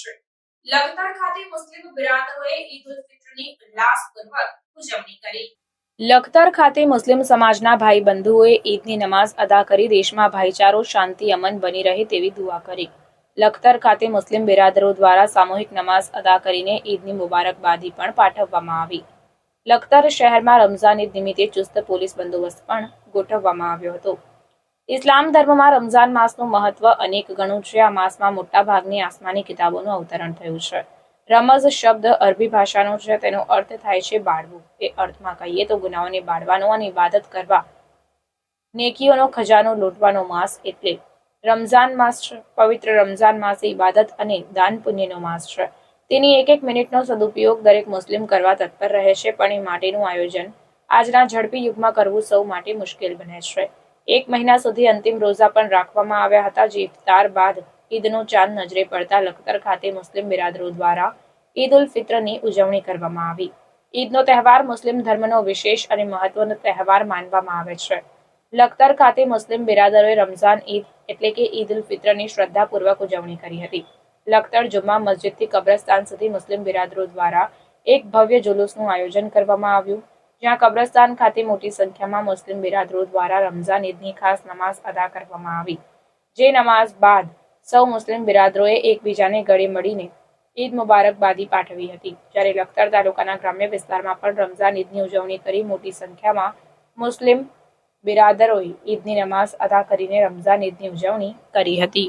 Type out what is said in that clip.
છે. લખતર ખાતે મુસ્લિમ બિરાદરોએ ઈદ ઉલ ફિત્રની ઉલ્લાસપૂર્વક ઉજવણી કરી. લખતર ખાતે મુસ્લિમ સમાજના ભાઈ બંધુઓએ ઈદની નમાઝ અદા કરી દેશમાં ભાઈચારો, શાંતિ, અમન બની રહે તેવી દુઆ કરી. લખતર ખાતે મુસ્લિમ બિરાદરો દ્વારા સામૂહિક નમાઝ અદા કરીને ઈદની મુબારકબાદી પણ પાઠવવામાં આવી. લખતર શહેરમાં રમઝાન ઈદ નિમિત્તે ચુસ્ત પોલીસ બંદોબસ્ત પણ ગોઠવવામાં આવ્યો હતો. ઇસ્લામ ધર્મમાં રમઝાન માસનું મહત્વ અનેક ગણું છે. આ માસમાં મોટાભાગની આસમાની કિતાબોનું અવતરણ થયું છે. રમઝ શબ્દ અરબી ભાષાનો છે. તેનો અર્થ થાય છે બાળવું. એ અર્થમાં કહીએ તો ગુનાઓને બાળવાનો અને ઇબાદત કરવા નેકીઓનો ખજાનો લૂંટવાનો માસ એટલે રમઝાન માસ છે. પવિત્ર રમઝાન માસ ઇબાદત અને દાન પુણ્યનો માસ છે. તેની એક એક મિનિટનો સદુપયોગ દરેક મુસ્લિમ કરવા તત્પર રહે છે, પણ એ માટેનું આયોજન આજના ઝડપી યુગમાં કરવું સૌ માટે મુશ્કેલ બને છે. એક મહિના સુધી અંતિમ રોઝા પણ રાખવામાં આવ્યા હતા. જે ઇફતાર બાદ ઈદનો ચાંદ નજરે પડતા લખતર ખાતે મુસ્લિમ બિરાદરો દ્વારા ઈદ ઉલ ફિત્રની ઉજવણી કરવામાં આવી. ઈદનો તહેવાર મુસ્લિમ ધર્મનો વિશેષ અને મહત્વનો તહેવાર માનવામાં આવે છે. લખતર ખાતે મુસ્લિમ બિરાદરોએ રમઝાન ઈદ એટલે કે ઈદ ઉલ ફિત્રની શ્રદ્ધાપૂર્વક ઉજવણી કરી હતી. લખતર જુમ્મા મસ્જિદથી કબ્રસ્તાન સુધી મુસ્લિમ બિરાદરો દ્વારા એક ભવ્ય જુલુસનું આયોજન કરવામાં આવ્યું. જ્યાં કબ્રસ્તાન ખાતે મોટી સંખ્યામાં મુસ્લિમ બિરાદરો દ્વારા રમઝાન ઈદની ખાસ નમાઝ અદા કરવામાં આવી. જે નમાઝ બાદ સૌ મુસ્લિમ બિરાદરોએ એકબીજાને ગળે મળીને ઈદ મુબારકબાદી પાઠવી હતી. જ્યારે લખતર તાલુકાના ગ્રામ્ય વિસ્તારમાં પણ રમઝાન ઈદની ઉજવણી કરી મોટી સંખ્યામાં મુસ્લિમ બિરાદરોએ ઈદની નમાઝ અદા કરીને રમઝાન ઈદની ઉજવણી કરી હતી.